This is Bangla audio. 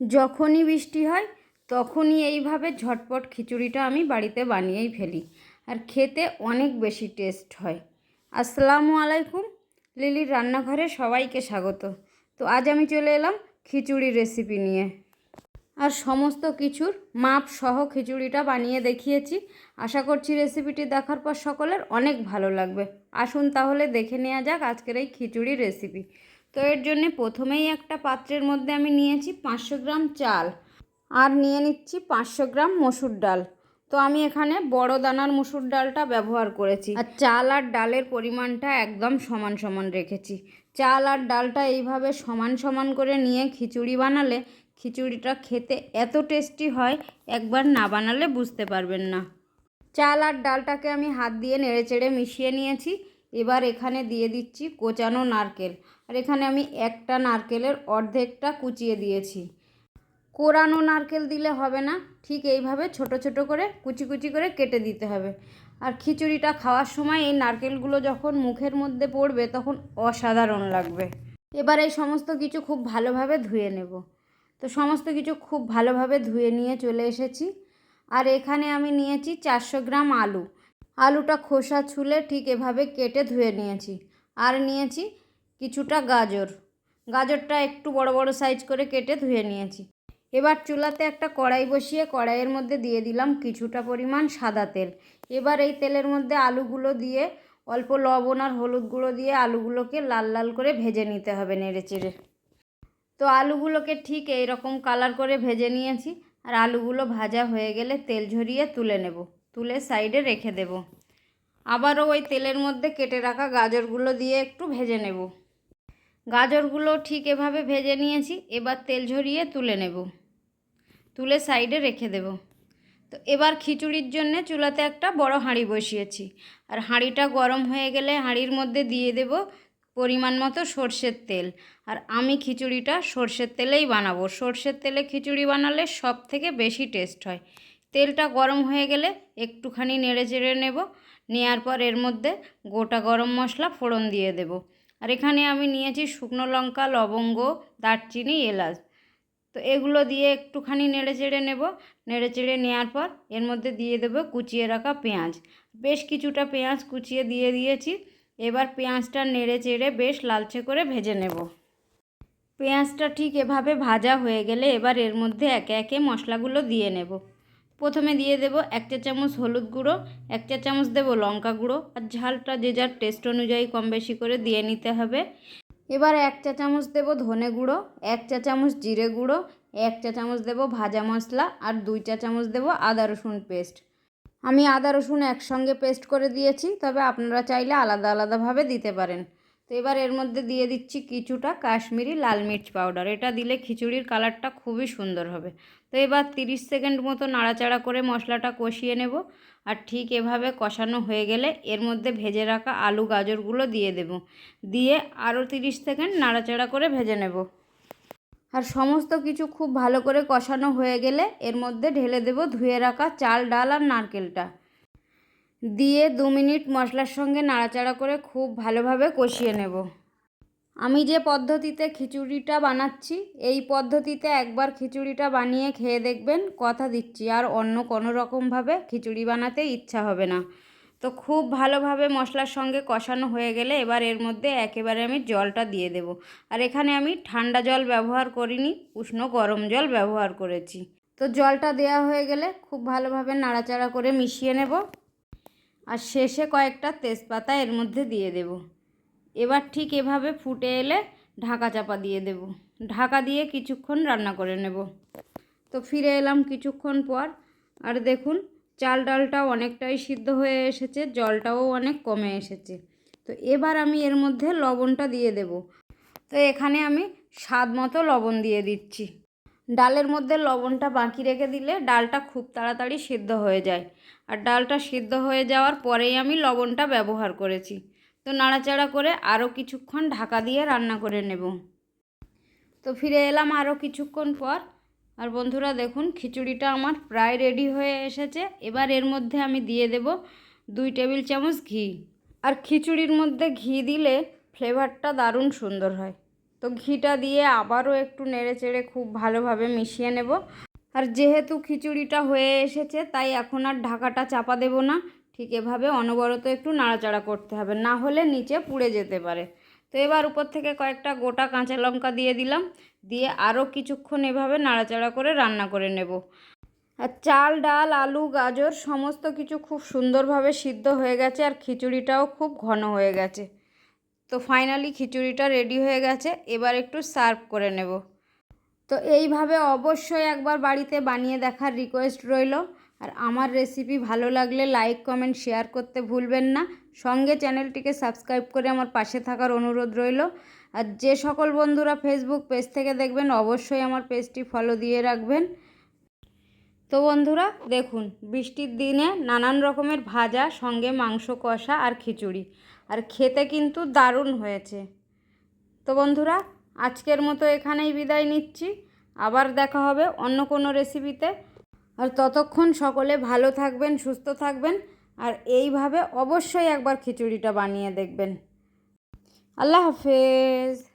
যখনই বৃষ্টি হয়, তখনই এইভাবে ঝটপট খিচুড়িটা আমি বাড়িতে বানিয়েই ফেলি। আর খেতে অনেক বেশি টেস্ট হয়। আসসালামু আলাইকুম। লিলির রান্নাঘরে সবাইকে স্বাগত। তো আজ আমি চলে এলাম খিচুড়ি রেসিপি নিয়ে। আর সমস্ত কিছুর মাপ সহ খিচুড়িটা বানিয়ে দেখিয়েছি। আশা করছি রেসিপিটি দেখার পর সকলের অনেক ভালো লাগবে। আসুন তাহলে দেখে নেওয়া যাক আজকের এই খিচুড়ি রেসিপি। তো এর জন্যে প্রথমেই একটা পাত্রের মধ্যে আমি নিয়েছি পাঁচশো গ্রাম চাল আর নিয়ে নিচ্ছি পাঁচশো গ্রাম মসুর ডাল। তো আমি এখানে বড় দানার মসুর ডালটা ব্যবহার করেছি। আর চাল আর ডালের পরিমাণটা একদম সমান সমান রেখেছি। চাল আর ডালটা এইভাবে সমান সমান করে নিয়ে খিচুড়ি বানালে খিচুড়িটা খেতে এত টেস্টি হয়, একবার না বানালে বুঝতে পারবেন না। চাল আর ডালটাকে আমি হাত দিয়ে নেড়েচেড়ে মিশিয়ে নিয়েছি। এবার এখানে দিয়ে দিচ্ছি কোচানো নারকেল। আর এখানে আমি একটা নারকেলের অর্ধেকটা কুচিয়ে দিয়েছি। কোরানো নারকেল দিলে হবে না, ঠিক এইভাবে ছোট ছোট করে কুচি কুচি করে কেটে দিতে হবে। আর খিচুড়িটা খাওয়ার সময় এই নারকেলগুলো যখন মুখের মধ্যে পড়বে তখন অসাধারণ লাগবে। এবার এই সমস্ত কিছু খুব ভালোভাবে ধুয়ে নেব। তো সমস্ত কিছু খুব ভালোভাবে ধুয়ে নিয়ে চলে এসেছি। আর এখানে আমি নিয়েছি চারশো গ্রাম আলু। আলুটা খোসা ছুলে ঠিক এভাবে কেটে ধুয়ে নিয়েছি। আর নিয়েছি কিছুটা গাজর। গাজরটা একটু বড় বড় সাইজ করে কেটে ধুয়ে নিয়েছি। এবার চুলাতে একটা কড়াই বসিয়ে কড়াইয়ের মধ্যে দিয়ে দিলাম কিছুটা পরিমাণ সাদা তেল। এবার এই তেলের মধ্যে আলুগুলো দিয়ে অল্প লবণ আর হলুদ গুঁড়ো দিয়ে আলুগুলোকে লাল লাল করে ভেজে নিতে হবে নেড়ে চেড়ে তো আলুগুলোকে ঠিক এই রকম কালার করে ভেজে নিয়েছি। আর আলুগুলো ভাজা হয়ে গেলে তেল ঝরিয়ে তুলে নেব। তুলে সাইডে রেখে দেব। আবারও ওই তেলের মধ্যে কেটে রাখা গাজরগুলো দিয়ে একটু ভেজে নেব। গাজরগুলো ঠিক এভাবে ভেজে নিয়েছি, এবার তেল ঝরিয়ে তুলে নেব। তুলে সাইডে রেখে দেব। তো এবার খিচুড়ির জন্যে চুলাতে একটা বড় হাঁড়ি বসিয়েছি। আর হাঁড়িটা গরম হয়ে গেলে হাঁড়ির মধ্যে দিয়ে দেব পরিমাণ মতো সর্ষের তেল। আর আমি খিচুড়িটা সর্ষের তেলেই বানাবো। সর্ষের তেলে খিচুড়ি বানালে সব থেকে বেশি টেস্ট হয়। তেলটা গরম হয়ে গেলে একটুখানি নেড়ে চেড়ে নেব। নেওয়ার পর এর মধ্যে গোটা গরম মশলা ফোড়ন দিয়ে দেব। আর এখানে আমি নিয়েছি শুকনো লঙ্কা, লবঙ্গ, দারচিনি, এলাচ। তো এগুলো দিয়ে একটুখানি নেড়ে চেড়ে নেব। নেড়ে চেড়ে নেওয়ার পর এর মধ্যে দিয়ে দেবো কুচিয়ে রাখা পেঁয়াজ। বেশ কিছুটা পেঁয়াজ কুচিয়ে দিয়ে দিয়েছি। এবার পেঁয়াজটা নেড়ে চেড়ে বেশ লালচে করে ভেজে নেব। পেঁয়াজটা ঠিক এভাবে ভাজা হয়ে গেলে এবার এর মধ্যে একে একে মশলাগুলো দিয়ে নেব। প্রথমে দিয়ে দেব এক চা চামচ হলুদ গুঁড়ো, এক চা চামচ দেবো লঙ্কা গুঁড়ো আর ঝালটা যে যার টেস্ট অনুযায়ী কম বেশি করে দিয়ে নিতে হবে। এবার এক চা চামচ দেবো ধনে গুঁড়ো, এক চা চামচ জিরে গুঁড়ো, এক চা চামচ দেবো ভাজা মশলা আর দুই চা চামচ দেবো আদা রসুন পেস্ট আমি আদা রসুন একসঙ্গে পেস্ট করে দিয়েছি, তবে আপনারা চাইলে আলাদা আলাদাভাবে দিতে পারেন। তো এবার এর মধ্যে দিয়ে দিচ্ছি কিছুটা কাশ্মীরি লাল মির্চ পাউডার। এটা দিলে খিচুড়ির কালারটা খুবই সুন্দর হবে। তো এবার তিরিশ সেকেন্ড মতো নাড়াচাড়া করে মশলাটা কষিয়ে নেব। আর ঠিক এভাবে কষানো হয়ে গেলে এর মধ্যে ভেজে রাখা আলু গাজরগুলো দিয়ে দেব। দিয়ে আরও তিরিশ সেকেন্ড নাড়াচাড়া করে ভেজে নেব। আর সমস্ত কিছু খুব ভালো করে কষানো হয়ে গেলে এর মধ্যে ঢেলে দেব ধুয়ে রাখা চাল, ডাল আর নারকেলটা। দিয়ে দু মিনিট মশলার সঙ্গে নাড়াচাড়া করে খুব ভালোভাবে কষিয়ে নেব। আমি যে পদ্ধতিতে খিচুড়িটা বানাচ্ছি, এই পদ্ধতিতে একবার খিচুড়িটা বানিয়ে খেয়ে দেখবেন, কথা দিচ্ছি। আর অন্য কোনো রকমভাবে খিচুড়ি বানাতে ইচ্ছা হবে না। তো খুব ভালোভাবে মশলার সঙ্গে কষানো হয়ে গেলে এবার এর মধ্যে একেবারে আমি জলটা দিয়ে দেব। আর এখানে আমি ঠান্ডা জল ব্যবহার করিনি, উষ্ণ গরম জল ব্যবহার করেছি। তো জলটা দেওয়া হয়ে গেলে খুব ভালোভাবে নাড়াচাড়া করে মিশিয়ে নেব। আর শেষে কয়েকটা তেজপাতা এর মধ্যে দিয়ে দেব। এবার ঠিক এভাবে ফুটে এলে ঢাকা চাপা দিয়ে দেব। ঢাকা দিয়ে কিছুক্ষণ রান্না করে নেব। তো ফিরে এলাম কিছুক্ষণ পর। আর দেখুন, চাল ডালটা অনেকটাই সিদ্ধ হয়ে এসেছে, জলটাও অনেক কমে এসেছে। তো এবার আমি এর মধ্যে লবণটা দিয়ে দেব। তো এখানে আমি স্বাদ মতো লবণ দিয়ে দিচ্ছি। ডালের মধ্যে লবণটা বাকি রেখে দিলে ডালটা খুব তাড়াতাড়ি সিদ্ধ হয়ে যায়। আর ডালটা সিদ্ধ হয়ে যাওয়ার পরেই আমি লবণটা ব্যবহার করেছি। তো নাড়াচাড়া করে আরও কিছুক্ষণ ঢাকা দিয়ে রান্না করে নেব। তো ফিরে এলাম আরও কিছুক্ষণ পর। আর বন্ধুরা দেখুন, খিচুড়িটা আমার প্রায় রেডি হয়ে এসেছে। এবার এর মধ্যে আমি দিয়ে দেব দুই টেবিল চামচ ঘি। আর খিচুড়ির মধ্যে ঘি দিলে ফ্লেভারটা দারুণ সুন্দর হয়। তো ঘিটা দিয়ে আবারও একটু নেড়ে চেড়ে খুব ভালোভাবে মিশিয়ে নেব। আর যেহেতু খিচুড়িটা হয়ে এসেছে, তাই এখন আর ঢাকাটা চাপা দেব না। ঠিক এভাবে অনবরত একটু নাড়াচাড়া করতে হবে, না হলে নিচে পুড়ে যেতে পারে। তো এবার উপর থেকে কয়েকটা গোটা কাঁচা লঙ্কা দিয়ে দিলাম, দিয়ে আরও কিছুক্ষণ এভাবে নাড়াচাড়া করে রান্না করে নেব। আর চাল, ডাল, আলু, গাজর, সমস্ত কিছু খুব সুন্দরভাবে সিদ্ধ হয়ে গেছে, আর খিচুড়িটাও খুব ঘন হয়ে গেছে। তো ফাইনালি খিচুড়িটা রেডি হয়ে গেছে, এবার একটু সার্ভ করে নেব। তো এইভাবে অবশ্যই একবার বাড়িতে বানিয়ে দেখার রিকোয়েস্ট রইল। আর আমার রেসিপি ভালো লাগলে লাইক কমেন্ট শেয়ার করতে ভুলবেন না। সঙ্গে চ্যানেলটিকে সাবস্ক্রাইব করে আমার পাশে থাকার অনুরোধ রইল। আর যে সকল বন্ধুরা ফেসবুক পেজ থেকে দেখবেন, অবশ্যই আমার পেজটি ফলো দিয়ে রাখবেন। তো বন্ধুরা, দেখুন, বৃষ্টির দিনে নানান রকমের ভাজা, সঙ্গে মাংস কষা আর খিচুড়ি। আর খেতে কিন্তু দারুণ হয়েছে। তো বন্ধুরা, আজকের মতো এখানেই বিদায় নিচ্ছি। আবার দেখা হবে অন্য কোনো রেসিপিতে। আর ততক্ষণ সকলে ভালো থাকবেন, সুস্থ থাকবেন। আর এইভাবে অবশ্যই একবার খিচুড়িটা বানিয়ে দেখবেন। আল্লাহ হাফেজ।